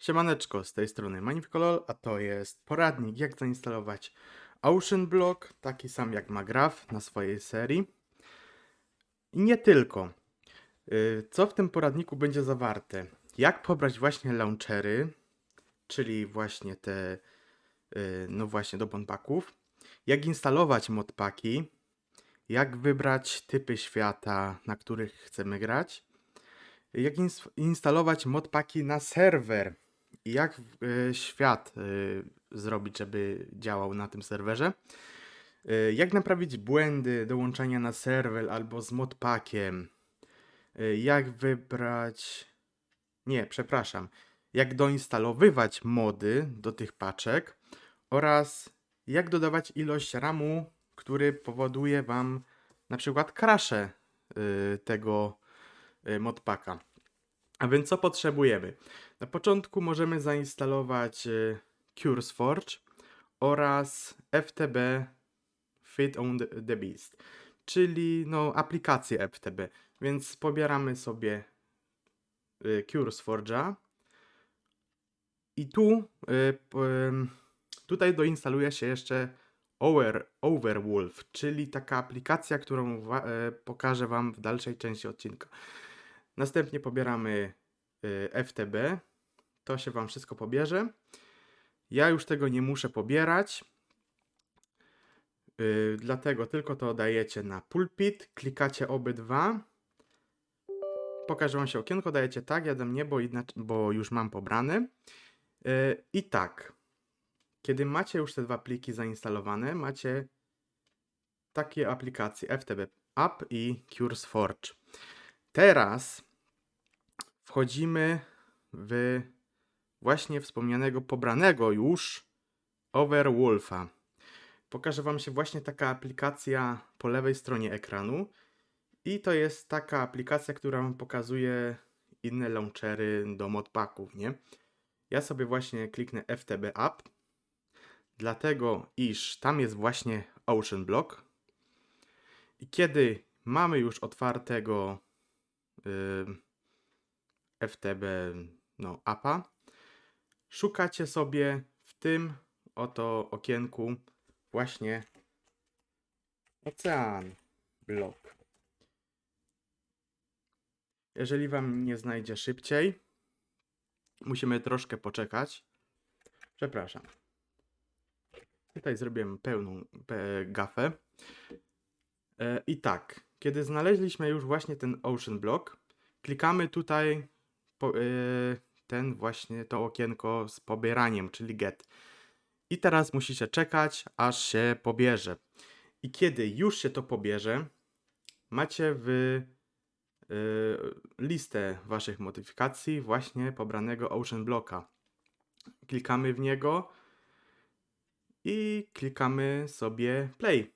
Siemaneczko, z tej strony Manifkolol, a to jest poradnik jak zainstalować Ocean Block, taki sam jak ma Graph na swojej serii. I nie tylko. Y, Co w tym poradniku będzie zawarte? Jak pobrać właśnie launchery, czyli właśnie te, y, no właśnie do bonpaków. Jak instalować modpaki. Jak wybrać typy świata, na których chcemy grać. Jak ins- instalować modpaki na serwer jak e, świat e, zrobić, żeby działał na tym serwerze. E, jak naprawić błędy dołączania na serwer albo z modpakiem. E, jak wybrać. Nie, przepraszam. Jak doinstalowywać mody do tych paczek oraz jak dodawać ilość RAMu, który powoduje Wam na przykład crashe y, tego modpaka. A więc co potrzebujemy? Na początku możemy zainstalować y, CuresForge oraz FTB Fit on the, Beast, czyli no, aplikację FTB. Więc pobieramy sobie y, CuresForge'a i tu y, tutaj doinstaluje się jeszcze Over, Overwolf, czyli taka aplikacja, którą pokażę Wam w dalszej części odcinka. Następnie pobieramy FTB. To się Wam wszystko pobierze. Ja już tego nie muszę pobierać. Y, dlatego tylko to dajecie na pulpit, klikacie obydwa. Pokażę Wam się okienko, dajecie tak, ja dam nie, bo, bo już mam pobrany. Y, I tak, kiedy macie już te dwa pliki zainstalowane, macie takie aplikacje FTB App i CuresForge. Teraz wchodzimy w właśnie wspomnianego, pobranego już Overwolfa. Pokaże Wam się właśnie taka aplikacja po lewej stronie ekranu. I to jest taka aplikacja, która Wam pokazuje inne launchery do modpacków, nie? Ja sobie właśnie kliknę FTB App, dlatego iż tam jest właśnie Ocean Block. I kiedy mamy już otwartego y, FTB no, appa, szukacie sobie w tym oto okienku właśnie Ocean Block. Jeżeli Wam nie znajdzie szybciej, musimy troszkę poczekać. Przepraszam. Tutaj zrobiłem pełną pe, gafę. E, I tak, kiedy znaleźliśmy już właśnie ten Ocean Block, klikamy tutaj po, e, ten właśnie to okienko z pobieraniem, czyli get. I teraz musicie czekać, aż się pobierze. I kiedy już się to pobierze, macie w y, listę waszych modyfikacji właśnie pobranego Ocean Blocka. Klikamy w niego i klikamy sobie play.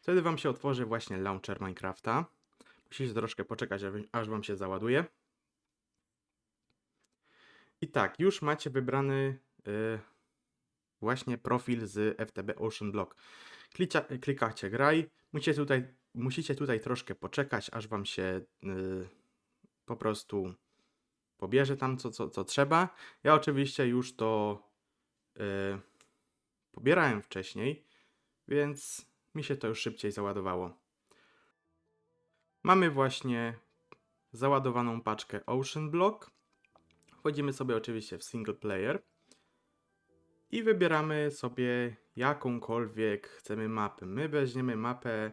Wtedy wam się otworzy właśnie launcher Minecrafta. Musicie troszkę poczekać, aż- wam się załaduje. I tak, już macie wybrany y, właśnie profil z FTB Ocean Block. Klicia, klikacie graj. Musicie tutaj, musicie tutaj troszkę poczekać, aż wam się y, po prostu pobierze tam co, co, co trzeba. Ja oczywiście już to y, pobierałem wcześniej, więc mi się to już szybciej załadowało. Mamy właśnie załadowaną paczkę Ocean Block. Wchodzimy sobie oczywiście w single player i wybieramy sobie jakąkolwiek chcemy mapę. My weźmiemy mapę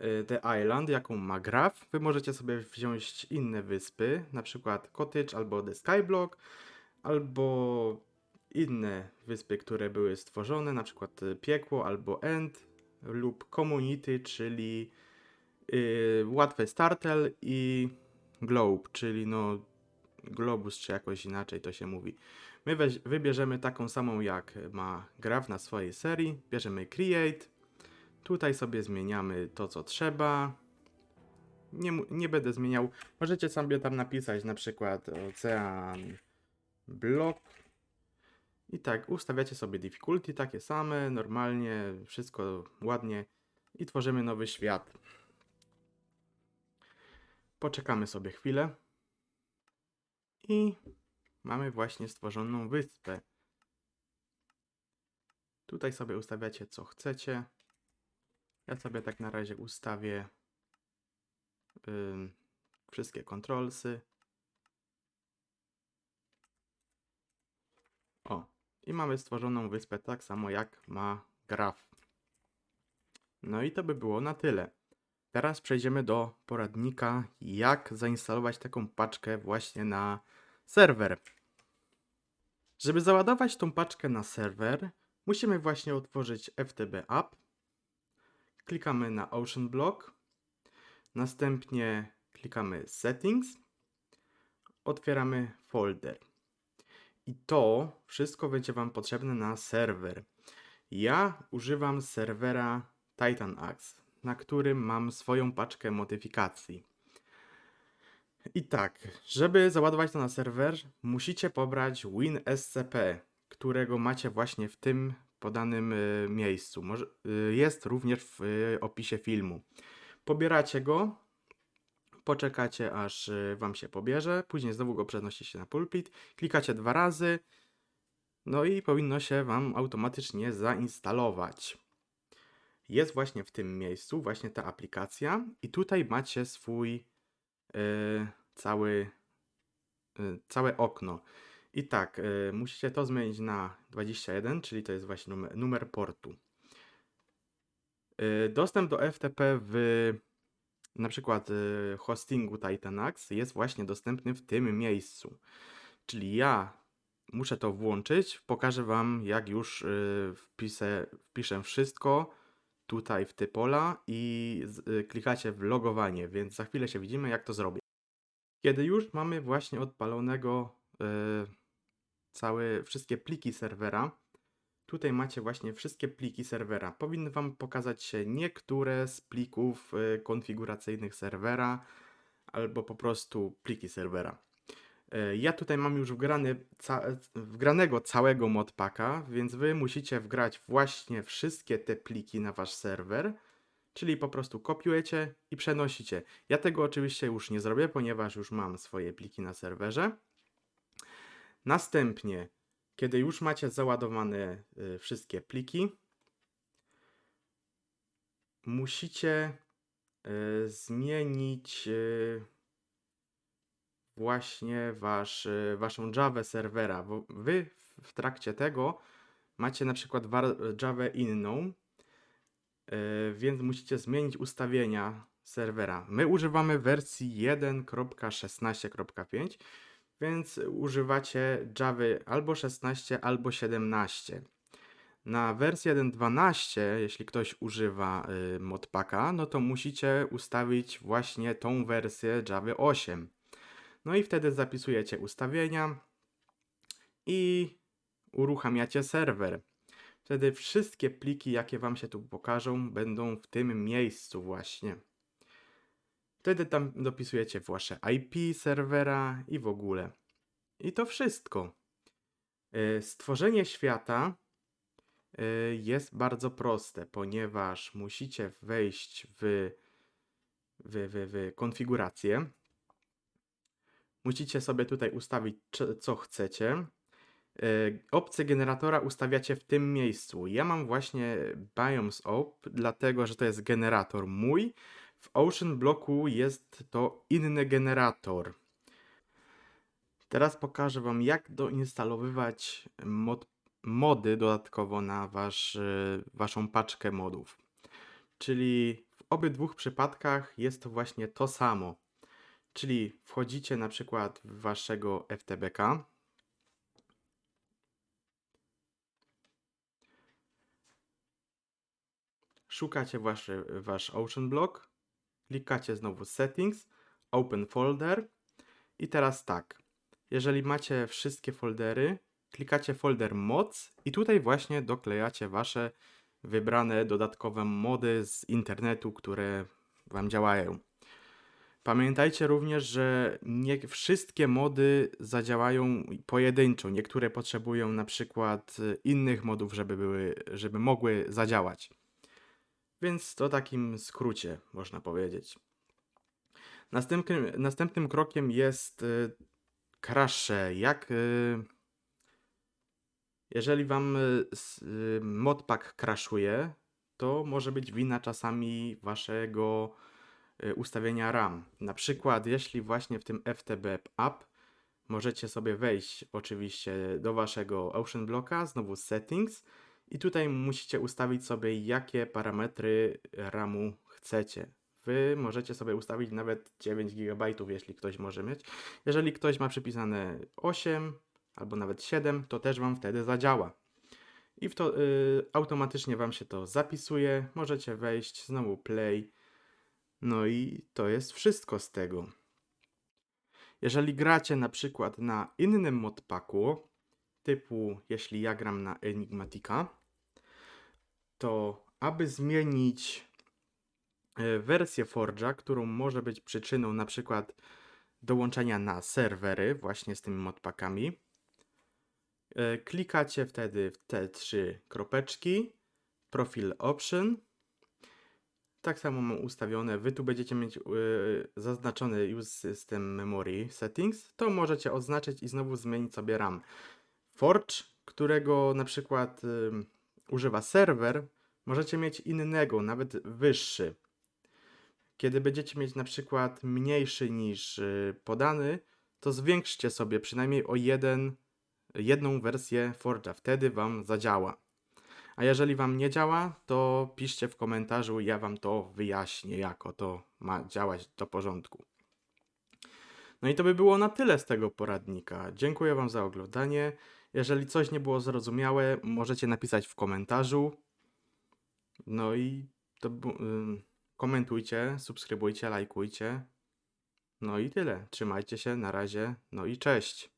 y, The Island, jaką ma Graph. Wy możecie sobie wziąć inne wyspy, na przykład Cottage albo The Skyblock, albo inne wyspy, które były stworzone, na przykład Piekło albo End lub Community, czyli y, łatwy startel i Globe, czyli no globus, czy jakoś inaczej to się mówi. My wybierzemy taką samą jak ma Graph na swojej serii. Bierzemy Create. Tutaj sobie zmieniamy to, co trzeba. Nie, nie będę zmieniał. Możecie sobie tam napisać na przykład Ocean Block. I tak, ustawiacie sobie difficulty takie same, normalnie, wszystko ładnie i tworzymy nowy świat. Poczekamy sobie chwilę. I mamy właśnie stworzoną wyspę. Tutaj sobie ustawiacie co chcecie. Ja sobie tak na razie ustawię ym, wszystkie kontrolsy. O, i mamy stworzoną wyspę tak samo jak ma graf. No i to by było na tyle. Teraz przejdziemy do poradnika, jak zainstalować taką paczkę właśnie na serwer. Żeby załadować tą paczkę na serwer, musimy właśnie otworzyć FTB App. Klikamy na Ocean Block. Następnie klikamy Settings. Otwieramy folder. I to wszystko będzie Wam potrzebne na serwer. Ja używam serwera Titan Axe, na którym mam swoją paczkę modyfikacji. I tak, żeby załadować to na serwer, musicie pobrać WinSCP, którego macie właśnie w tym podanym y, miejscu. Y, jest również w y, opisie filmu. Pobieracie go, poczekacie aż wam się pobierze, później znowu go przenosicie na pulpit, klikacie dwa razy, no i powinno się wam automatycznie zainstalować. Jest właśnie w tym miejscu właśnie ta aplikacja i tutaj macie swój y, cały, y, całe okno. I tak, y, musicie to zmienić na 21, czyli to jest właśnie numer, numer portu. Dostęp do FTP w na przykład y, hostingu Titanax jest właśnie dostępny w tym miejscu. Czyli ja muszę to włączyć, pokażę Wam jak już y, wpisę, wpiszę wszystko tutaj w te pola i y, klikacie w logowanie, więc za chwilę się widzimy jak to zrobię. Kiedy już mamy właśnie odpalonego y, całe, wszystkie pliki serwera, Tutaj macie właśnie wszystkie pliki serwera. Powinny Wam pokazać się niektóre z plików y, konfiguracyjnych serwera albo po prostu pliki serwera. Y, Ja tutaj mam już wgrany, ca wgranego całego modpacka, więc Wy musicie wgrać właśnie wszystkie te pliki na Wasz serwer, czyli po prostu kopiujecie i przenosicie. Ja tego oczywiście już nie zrobię, ponieważ już mam swoje pliki na serwerze. Następnie kiedy już macie załadowane y, wszystkie pliki, musicie y, zmienić właśnie wasz, y, waszą Java serwera. Bo wy w- trakcie tego macie na przykład Java inną, y, więc musicie zmienić ustawienia serwera. My używamy wersji 1.16.5 więc używacie Java albo 16, albo 17. Na wersję 1.12, jeśli ktoś używa y, modpacka, no to musicie ustawić właśnie tą wersję Java 8. No i wtedy zapisujecie ustawienia i uruchamiacie serwer. Wtedy wszystkie pliki, jakie Wam się tu pokażą, będą w tym miejscu właśnie. Wtedy tam dopisujecie wasze IP serwera i w ogóle. I to wszystko. E, Stworzenie świata e, jest bardzo proste, ponieważ musicie wejść w, w, w, w konfigurację. Musicie sobie tutaj ustawić, co chcecie. E, Opcję generatora ustawiacie w tym miejscu. Ja mam właśnie Biomes Op, dlatego że to jest generator mój. W Ocean Blocku jest to inny generator. Teraz pokażę Wam, jak doinstalowywać mod, mody dodatkowo na wasz, y, Waszą paczkę modów. Czyli w obydwu przypadkach jest to właśnie to samo. Czyli wchodzicie na przykład w Waszego FTBK. Szukacie wasz, wasz Ocean Block, klikacie znowu Settings, Open Folder i teraz tak, jeżeli macie wszystkie foldery, klikacie folder Mods i tutaj właśnie doklejacie wasze wybrane dodatkowe mody z internetu, które Wam działają. Pamiętajcie również, że nie wszystkie mody zadziałają pojedynczo. Niektóre potrzebują na przykład y, innych modów, żeby, były, żeby mogły zadziałać. Więc to takim skrócie można powiedzieć. Następnym, następnym krokiem jest y, crasze, jak y, jeżeli wam y, y, modpack crashuje, to może być wina czasami waszego ustawienia RAM. Na przykład, jeśli właśnie w tym FTB app możecie sobie wejść oczywiście do waszego Ocean Blocka, znowu settings i tutaj musicie ustawić sobie jakie parametry RAMu chcecie. Wy możecie sobie ustawić nawet 9 GB, jeśli ktoś może mieć. Jeżeli ktoś ma przypisane 8 albo nawet 7, to też Wam wtedy zadziała. I w to y, automatycznie Wam się to zapisuje. Możecie wejść, znowu play. No i to jest wszystko z tego. Jeżeli gracie na przykład na innym modpacku, typu jeśli ja gram na Enigmatica, to aby zmienić e, wersję Forge'a, którą może być przyczyną na przykład dołączenia na serwery właśnie z tymi modpackami, e, klikacie wtedy w te trzy kropeczki, profil option, tak samo mam ustawione, wy tu będziecie mieć e, zaznaczony use system memory settings, to możecie oznaczyć i znowu zmienić sobie RAM. Forge, którego na przykład ym, używa serwer, możecie mieć innego, nawet wyższy. Kiedy będziecie mieć na przykład mniejszy niż y, podany, to zwiększcie sobie przynajmniej o jeden, jedną wersję Forge'a, wtedy Wam zadziała. A jeżeli Wam nie działa, to piszcie w komentarzu, ja Wam to wyjaśnię, jako to ma działać do porządku. No i to by było na tyle z tego poradnika. Dziękuję Wam za oglądanie. Jeżeli coś nie było zrozumiałe, możecie napisać w komentarzu. No i to komentujcie, subskrybujcie, lajkujcie. No i tyle. Trzymajcie się, na razie. No i cześć.